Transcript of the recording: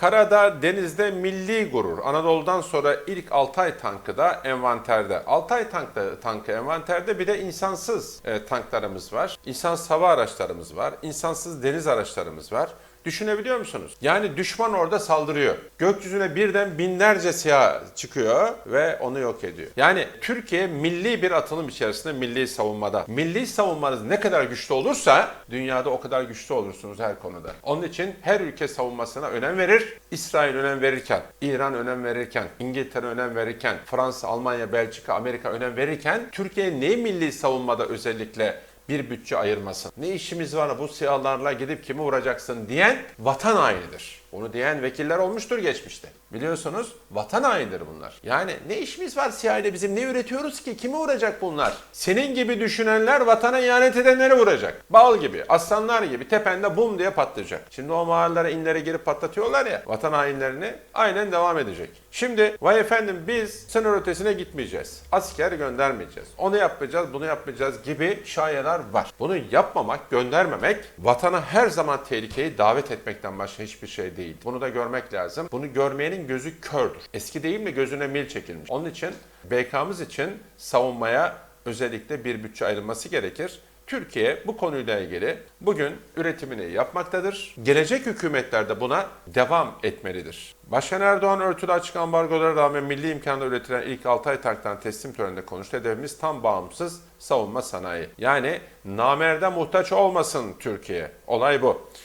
Karada, denizde milli gurur. Anadolu'dan sonra ilk Altay tankı da envanterde. Altay tankı, tankı envanterde bir de insansız e, tanklarımız var. İnsansız hava araçlarımız var. insansız deniz araçlarımız var. Düşünebiliyor musunuz? Yani düşman orada saldırıyor. Gökyüzüne birden binlerce siyah çıkıyor ve onu yok ediyor. Yani Türkiye milli bir atılım içerisinde milli savunmada. Milli savunmanız ne kadar güçlü olursa dünyada o kadar güçlü olursunuz her konuda. Onun için her ülke savunmasına önem verir. İsrail önem verirken, İran önem verirken, İngiltere önem verirken, Fransa, Almanya, Belçika, Amerika önem verirken Türkiye ne milli savunmada özellikle bir bütçe ayırmasın. Ne işimiz var bu siyahlarla gidip kimi vuracaksın diyen vatan hainidir. Onu diyen vekiller olmuştur geçmişte. Biliyorsunuz vatan hainidir bunlar. Yani ne işimiz var siyahıyla bizim ne üretiyoruz ki? Kimi vuracak bunlar? Senin gibi düşünenler vatana ihanet edenleri vuracak. Bal gibi, aslanlar gibi tepende bum diye patlayacak. Şimdi o mağaralara inlere girip patlatıyorlar ya vatan hainlerini aynen devam edecek. Şimdi vay efendim biz sınır ötesine gitmeyeceğiz. Asker göndermeyeceğiz. Onu yapmayacağız, bunu yapmayacağız gibi şayeler var. Bunu yapmamak, göndermemek vatana her zaman tehlikeyi davet etmekten başka hiçbir şey değil. Bunu da görmek lazım. Bunu görmeyenin gözü kördür. Eski değil mi gözüne mil çekilmiş. Onun için BK'mız için savunmaya özellikle bir bütçe ayrılması gerekir. Türkiye bu konuyla ilgili bugün üretimini yapmaktadır. Gelecek hükümetler de buna devam etmelidir. Başkan Erdoğan örtülü açık ambargolara rağmen milli imkanla üretilen ilk Altay tanktan teslim töreninde konuştu. Hedefimiz tam bağımsız savunma sanayi. Yani namerde muhtaç olmasın Türkiye. Olay bu.